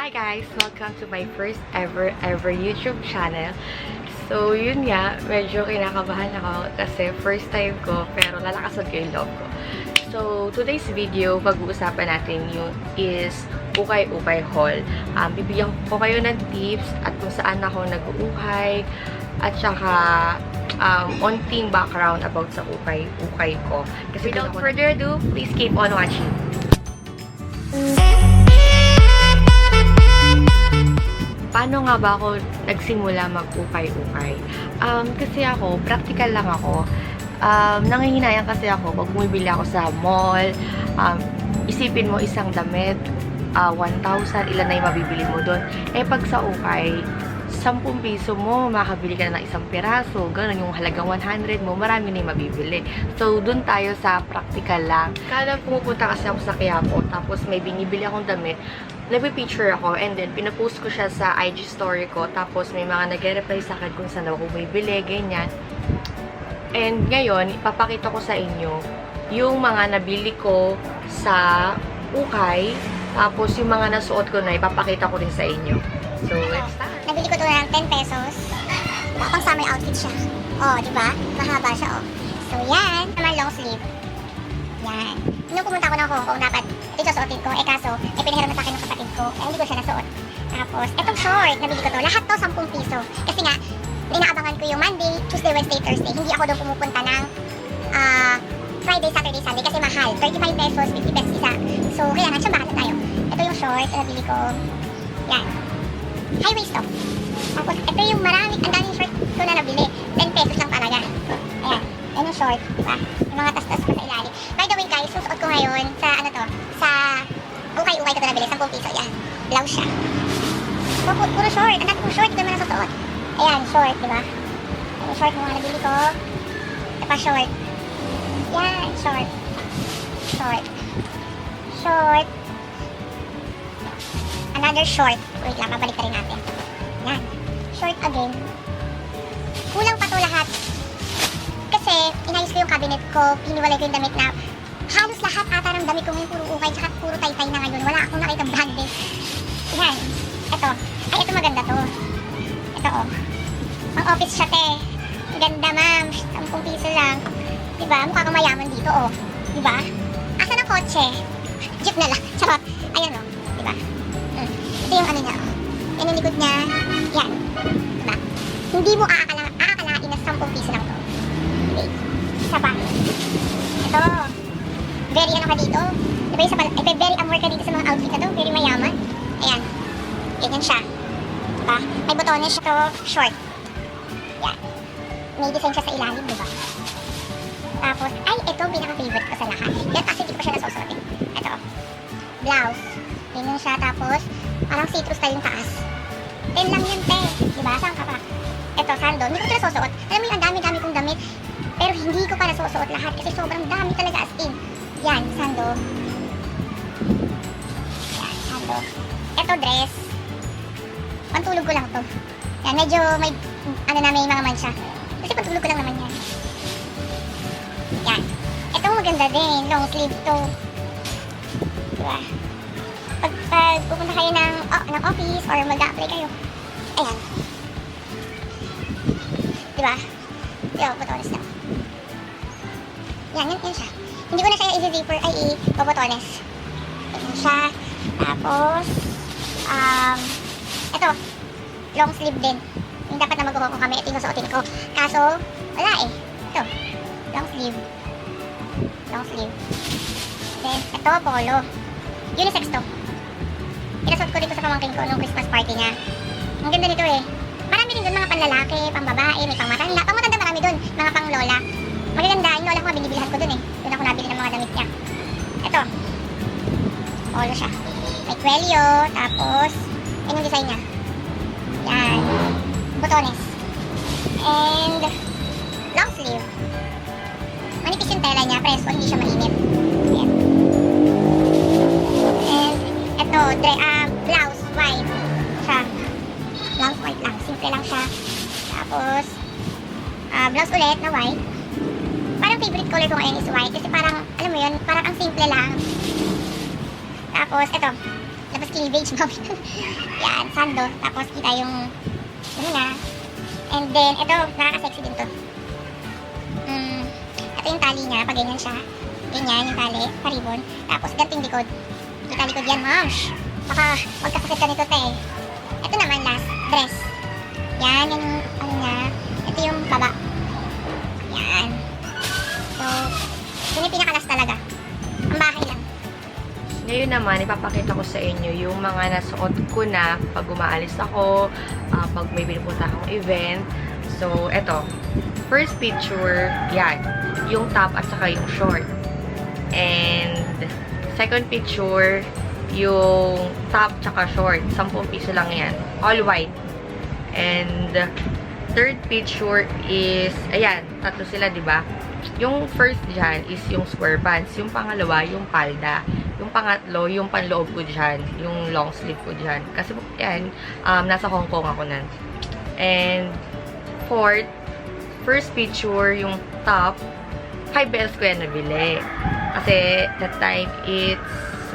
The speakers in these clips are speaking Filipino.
Hi guys! Welcome to my first ever ever YouTube channel. So, yun nga, medyo kinakabahan ako kasi first time ko, pero lalakasan ko yung loob ko. So, today's video, pag-uusapan natin yung is ukay-ukay haul. Um, bibigyan ko kayo ng tips at kung saan ako nag-uukay at saka um, onting background about sa ukay-ukay ko. Kasi without further ado, please keep on watching. paano nga ba ako nagsimula mag-ukay-ukay? Um, kasi ako, practical lang ako. Um, nangihinayang kasi ako pag bumibili ako sa mall, um, isipin mo isang damit, uh, 1,000, ilan na yung mabibili mo doon. Eh, pag sa ukay, 10 piso mo, makabili ka na ng isang piraso, ganun yung halagang 100 mo, marami na yung mabibili. So, dun tayo sa practical lang. Kada pumupunta kasi ako sa Quiapo, tapos may binibili akong damit, nagpe-picture ako, and then pinapost ko siya sa IG story ko, tapos may mga nag-reply sa akin kung saan ako bumibili, ganyan. And ngayon, ipapakita ko sa inyo yung mga nabili ko sa ukay, tapos yung mga nasuot ko na, ipapakita ko rin sa inyo. So, let's start. Nabili ko to ng 10 pesos. Pang summer outfit siya. Oh, di ba? Mahaba siya, oh. So, yan. Naman long sleeve. Yan. Nung pumunta ako ng Hong Kong, dapat ito susuotin ko. Eh, kaso, eh, pinahiram na sa akin ng kapatid ko. Eh, hindi ko siya nasuot. Tapos, etong short, nabili ko to. Lahat to, 10 piso. Kasi nga, inaabangan ko yung Monday, Tuesday, Wednesday, Thursday. Hindi ako doon pumupunta ng ah, Friday, Saturday, Sunday kasi mahal. 35 pesos, 50 pesos isa. So, kaya nga, siya bahala tayo. Ito yung short, na nabili ko. Yan high waist to. Tapos, ito yung marami, ang daming short ko na nabili. 10 pesos lang talaga. Ayan, yan yung short, diba? Yung mga tas-tas pa sa ilalim. By the way guys, ko ngayon sa, ano to, sa ukay-ukay ko nabili, 10 piso, yan. Blouse siya. So, pu- puro short, ang dami kong short, hindi mo nasusuot. Ayan, short, diba? Ayan yung short mo nga nabili ko. Ito short. Yan, short. Short. Short. Another short. Wait lang, babalik ka rin natin. Yan. Short again. Kulang pa to lahat. Kasi, inayos ko yung cabinet ko, piniwalay ko yung damit na halos lahat ata ng damit ko ngayon puro ukay, tsaka puro taytay na ngayon. Wala akong nakita branded. Yan. Ito. Ay, ito maganda to. Ito, oh. Pang office siya, te. Ang ganda, ma'am. 10 piso lang. Diba? Mukha kang mayaman dito, oh. Diba? Asa ng kotse? Jeep na lang. Charot. Ayan, oh. Diba? Mm. Ito yung ano niya, oh. Yan yung likod niya. Yan. Diba? Hindi mo aakala, aakalain na 10 piso lang to. Okay. Isa pa. Ito. Very ano ka dito. Diba yung sa pal- eh, very amor ka dito sa mga outfit na to. Very mayaman. Ayan. Ganyan siya. Diba? May botones siya to. Short. Yan. May design siya sa ilalim, diba? Tapos, ay, ito pinaka-favorite ko sa lahat. Yan kasi hindi ko siya nasusuotin. Ito. Blouse. Ganyan siya. Tapos, parang citrus style yung taas. 10 lang yun, te. Diba? Saan ka pa? Ito, sando. Hindi ko siya nasusuot. Alam mo yung ang dami-dami kong damit. Pero hindi ko pa nasusuot lahat kasi sobrang dami talaga as in. Yan, sando. Yan, sando. Ito, dress. Pantulog ko lang to. Yan, medyo may, ano na, may mga mansya. Kasi pantulog ko lang naman yan. Yan. Ito maganda din. Long sleeve to. Diba? Pag, pag pupunta kayo ng, oh, ng office or mag-apply kayo. Ayan. Diba? Diba, botones na. Yan, yan, yan siya. Hindi ko na siya i-zipper, ay i-botones. Yan siya. Tapos, um, ito, long sleeve din. Yung dapat na mag-hong kami, ito yung masuotin ko. Kaso, wala eh. Ito, long sleeve. Long sleeve. Then, ito, polo. Unisex to. Pinasuot ko dito sa pamangkin ko nung Christmas party niya. Ang ganda nito eh. Marami rin doon mga panlalaki, pangbabae, may pangmatanda. Pangmatanda marami doon, mga pang lola. Magaganda, yung lola ko nga binibilhan ko doon eh. Doon ako nabili ng mga damit niya. Ito. Polo siya. May kwelyo, tapos, yan yung design niya. Yan. Botones. And, long sleeve. Manipis yung tela niya, presko, hindi siya mainit. Ayan. And, eto, dre, ah, blouse, white. Siya. Blouse white lang. Simple lang siya. Tapos, ah, blouse ulit na white. Favorite color ko ngayon is white kasi parang, alam mo yun, parang ang simple lang. Tapos, eto, tapos cleavage, mami. yan, sando. Tapos kita yung, ano na. And then, ito, nakaka-sexy din to. Mm, ito yung tali niya, pag ganyan siya. Ganyan yung tali, paribon. Tapos, ganito yung likod. Kita likod yan, mams. Baka magkasakit ka nito, te. Ito naman, last, dress. Yan, yung, ano niya. Ito yung baba. Ngayon naman, ipapakita ko sa inyo yung mga nasuot ko na pag umaalis ako, ah, pag may pinupunta akong event. So, eto. First picture, yan. Yung top at saka yung short. And, second picture, yung top tsaka short. 10 piso lang yan. All white. And, third picture is, ayan, tatlo sila, di ba? Yung first dyan is yung square pants. Yung pangalawa, yung palda. Yung pangatlo, yung panloob ko dyan. Yung long sleeve ko dyan. Kasi, yan, um, nasa Hong Kong ako nan. And, fourth, first picture, yung top, 5 pesos ko yan nabili. Kasi, that time, it's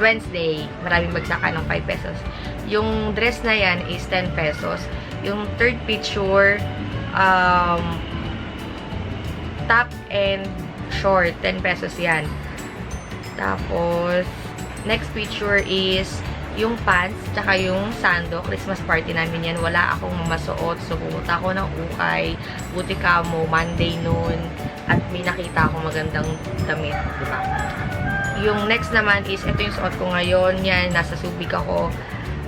Wednesday. Maraming bagsakan ng 5 pesos. Yung dress na yan is 10 pesos. Yung third picture, um, top and short, 10 pesos yan. Tapos, next picture is yung pants, tsaka yung sando. Christmas party namin yan. Wala akong mamasuot. So, pumunta ako ng ukay. Buti ka mo, Monday noon. At may nakita akong magandang damit. Diba? Yung next naman is, ito yung suot ko ngayon. Yan, nasa Subic ako.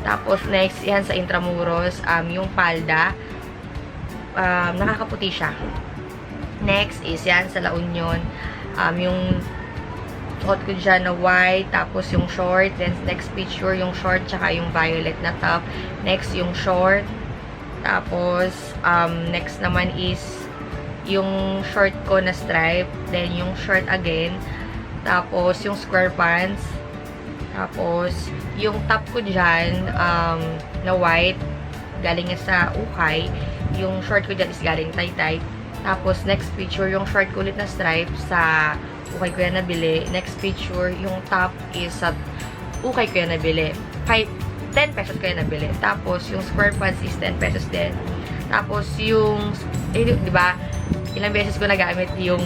Tapos, next, yan sa Intramuros. Um, yung palda. Um, nakakaputi siya. Next is yan sa La Union. Um, yung suot ko dyan na white, tapos yung short, then next picture yung short, tsaka yung violet na top. Next yung short, tapos um, next naman is yung short ko na stripe, then yung short again, tapos yung square pants, tapos yung top ko dyan um, na white, galing sa ukay, yung short ko dyan is galing tay-tay, tapos next picture yung short ko ulit na stripe sa ukay ko yan nabili. Next picture, yung top is sa ukay ko yan nabili. 5, 10 pesos ko yan nabili. Tapos, yung square pants is 10 pesos din. Tapos, yung, eh, di ba, ilang beses ko nagamit yung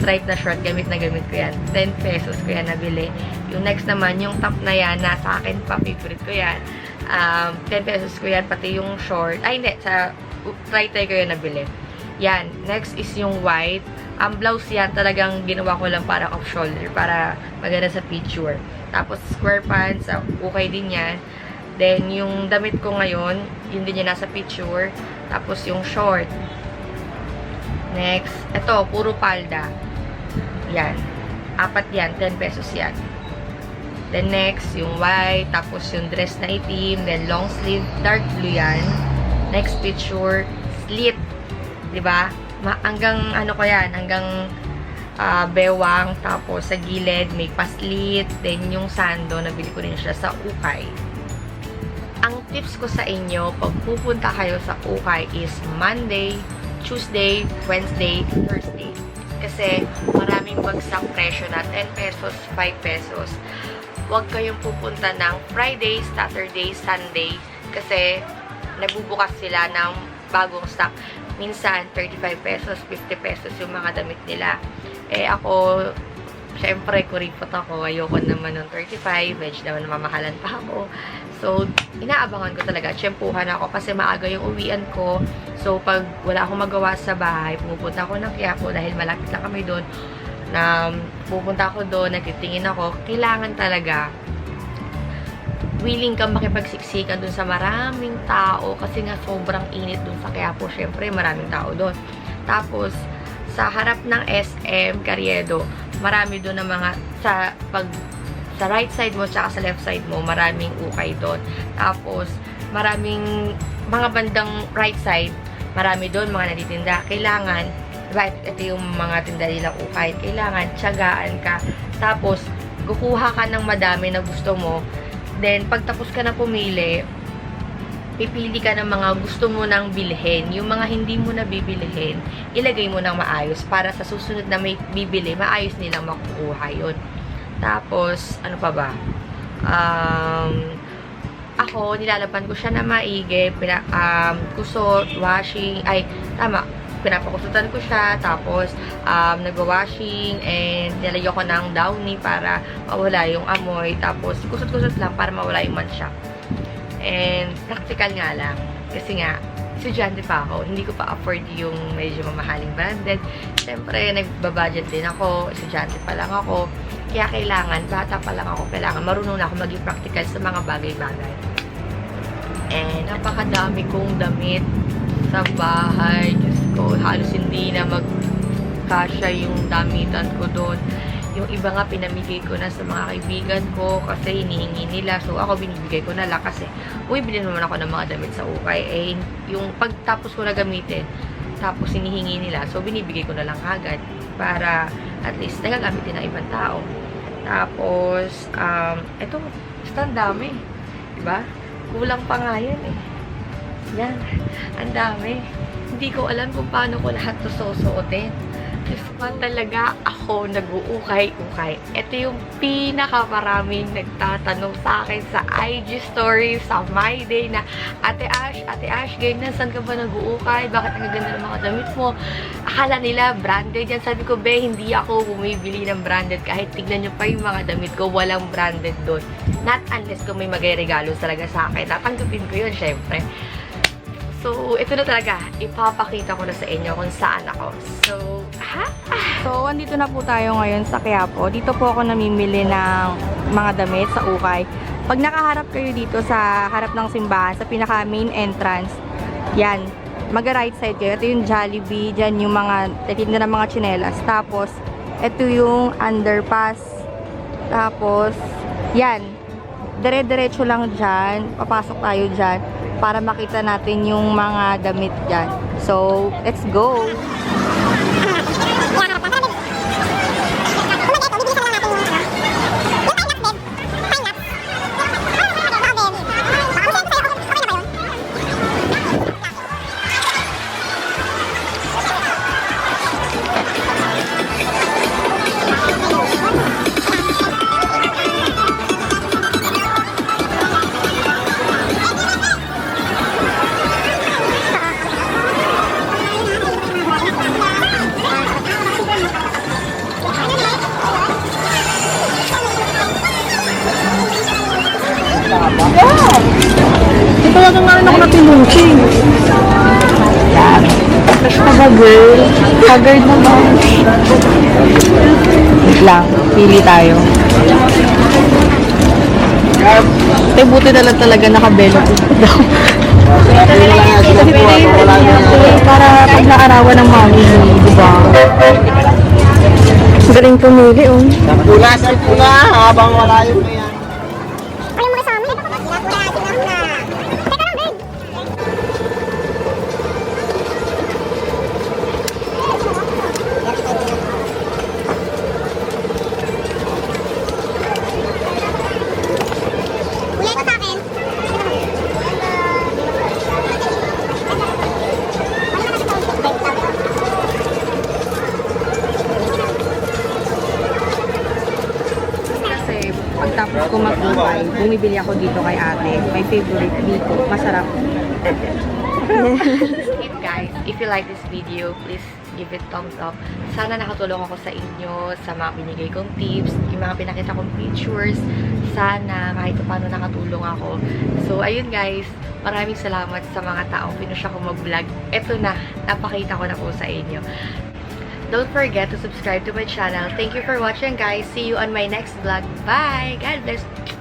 stripe na short, gamit na gamit ko yan. 10 pesos ko yan nabili. Yung next naman, yung top na yan, nasa akin pa, favorite ko yan. Um, 10 pesos ko yan, pati yung short. Ay, hindi, sa try-try ko yan nabili. Yan. Next is yung white. Ang blouse yan, talagang ginawa ko lang para off-shoulder, para maganda sa picture. Tapos, square pants, ah, okay din yan. Then, yung damit ko ngayon, yun din yung nasa picture. Tapos, yung short. Next, ito, puro palda. Yan. Apat yan, 10 pesos yan. Then, next, yung white. Tapos, yung dress na itim. Then, long sleeve, dark blue yan. Next picture, slit. 'Di ba? Hanggang ano ko 'yan, hanggang ah, bewang tapos sa gilid may paslit, then yung sando nabili ko rin siya sa Ukay. Ang tips ko sa inyo pag pupunta kayo sa Ukay is Monday, Tuesday, Wednesday, Thursday. Kasi maraming bagsak presyo na 10 pesos, 5 pesos. Huwag kayong pupunta ng Friday, Saturday, Sunday kasi nagbubukas sila ng bagong stock. Minsan, 35 pesos, 50 pesos yung mga damit nila. Eh, ako, syempre, kuripot ako. Ayoko naman ng 35. Medyo naman mamahalan pa ako. So, inaabangan ko talaga. Tiyempuhan ako kasi maaga yung uwian ko. So, pag wala akong magawa sa bahay, pumupunta ako ng Quiapo dahil malapit lang kami doon. Na pupunta ako doon, nagtitingin ako. Kailangan talaga willing kang makipagsiksikan dun sa maraming tao kasi nga sobrang init dun sa Quiapo. Syempre, maraming tao dun. Tapos, sa harap ng SM Carriedo, marami doon ng mga sa pag sa right side mo tsaka sa left side mo, maraming ukay doon. Tapos, maraming mga bandang right side, marami doon mga natitinda. Kailangan, right, ito yung mga tinda nilang ukay. Kailangan, tiyagaan ka. Tapos, kukuha ka ng madami na gusto mo. Then, pagtapos ka na pumili, pipili ka ng mga gusto mo nang bilhin. Yung mga hindi mo na bibilihin, ilagay mo nang maayos para sa susunod na may bibili, maayos nilang makukuha yun. Tapos, ano pa ba? Um, ako, nilalaban ko siya na maigi, pina, um, kusot, washing, ay, tama, pinapakusutan ko siya, tapos um, nagwa-washing, and nilalagyan ko ng downy para mawala yung amoy, tapos kusot-kusot lang para mawala yung mansya. And practical nga lang, kasi nga, estudyante pa ako, hindi ko pa afford yung medyo mamahaling branded. Siyempre, nagbabudget din ako, estudyante pa lang ako, kaya kailangan, bata pa lang ako, kailangan marunong na ako maging practical sa mga bagay-bagay. And napakadami kong damit sa bahay. Ko, halos hindi na magkasya yung damitan ko doon. Yung iba nga pinamigay ko na sa mga kaibigan ko kasi hinihingi nila. So ako binibigay ko na lang kasi bumibili naman ako ng mga damit sa ukay. Eh, yung pagtapos ko na gamitin, tapos hinihingi nila. So binibigay ko na lang agad para at least nagagamit din ng ibang tao. Tapos, um, eto, basta ang dami. Diba? Kulang pa nga yan eh. Yan. Ang dami. Hindi ko alam kung paano ko lahat to susuotin. Diyos ko talaga ako nag-uukay-ukay. Ito yung pinakamaraming nagtatanong sa akin sa IG stories, sa My Day na Ate Ash, Ate Ash, ganyan, saan ka ba nag-uukay? Bakit ang ganda ng mga damit mo? Akala nila branded yan. Sabi ko, be, hindi ako bumibili ng branded. Kahit tignan nyo pa yung mga damit ko, walang branded doon. Not unless kung may magre-regalo talaga sa akin. Tatanggapin ko yun, syempre. So, ito na talaga. Ipapakita ko na sa inyo kung saan ako. So, ha? So, andito na po tayo ngayon sa Quiapo. Dito po ako namimili ng mga damit sa ukay. Pag nakaharap kayo dito sa harap ng simbahan, sa pinaka main entrance, yan, mag-right side kayo. Ito yung Jollibee, dyan yung mga, titinda ng mga chinelas. Tapos, ito yung underpass. Tapos, yan, dire-diretso lang dyan, papasok tayo dyan para makita natin yung mga damit dyan. So, let's go! Pinusin. Yan. Ka ba, girl? Haggard na ba? Wait lang. Pili tayo. Tay, buti na lang talaga nakabelo ko daw. Para pag naarawan ng mami, di ba? Galing pumili, oh. Pula sa pula habang wala yung mag-ukay, bumibili ako dito kay ate. My favorite dito. Masarap. it guys. If you like this video, please give it thumbs up. Sana nakatulong ako sa inyo, sa mga binigay kong tips, yung mga pinakita kong pictures. Sana kahit paano nakatulong ako. So, ayun guys. Maraming salamat sa mga taong pinusya ko mag-vlog. Ito na, napakita ko na po sa inyo. Don't forget to subscribe to my channel. Thank you for watching guys. See you on my next vlog. Bye! God bless!